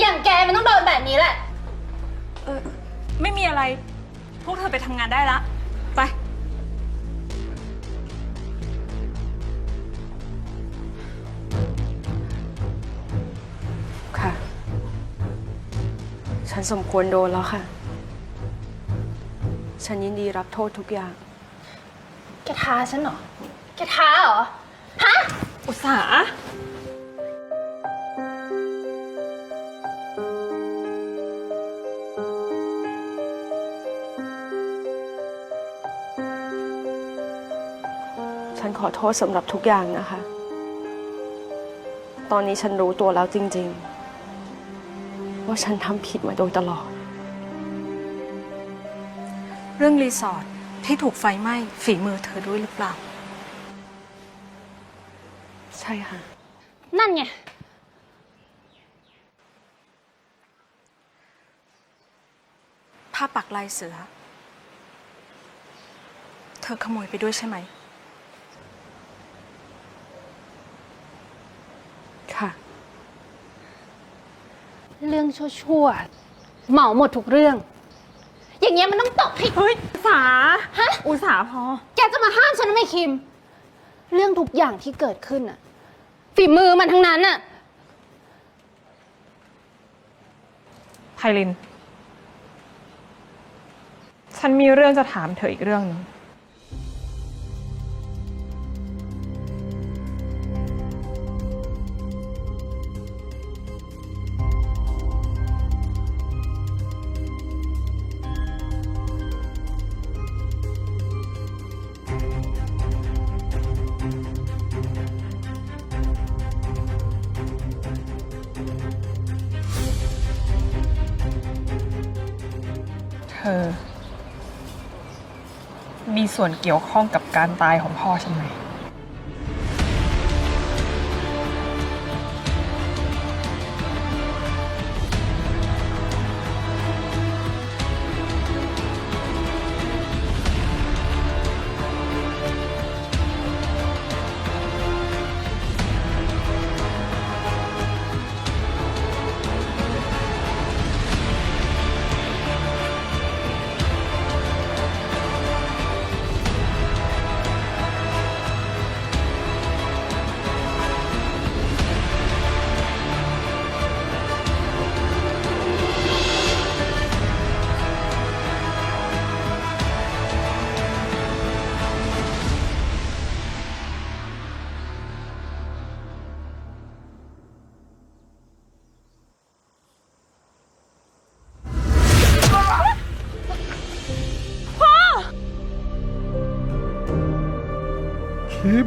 อย่างแกมันต้องโดนแบบนี้แหละ เออไม่มีอะไร พวกเธอไปทำงานได้ละ ไป ค่ะ ฉันสมควรโดนแล้วค่ะ ฉันยินดีรับโทษทุกอย่าง แกท้าฉันเหรอ แกท้าเหรอ ฮะ อุตสาห ฉันขอโทษสำหรับทุกอย่างนะคะ ตอนนี้ฉันรู้ตัวแล้วจริง ๆ ว่าฉันทำผิดมาโดยตลอด เรื่องรีสอร์ทที่ถูกไฟไหม้ฝีมือเธอด้วยหรือเปล่า ใช่ค่ะ นั่นไง ผ้าปักลายเสือ เธอขโมยไปด้วยใช่ไหม ค่ะ เรื่องชั่วๆเหมาหมดทุกเรื่อง อย่างเงี้ยมันต้องตกให้ เฮ้ยอุตสาฮะ อุตสาพอ แกจะมาห้ามฉันทำไมคิม เรื่องทุกอย่างที่เกิดขึ้นอะฝีมือมันทั้งนั้นอะไพลิน ฉันมีเรื่องจะถามเธออีกเรื่องหนึ่ง ธอ มีส่วนเกี่ยวข้องกับการตายของพ่อฉันไหม คิม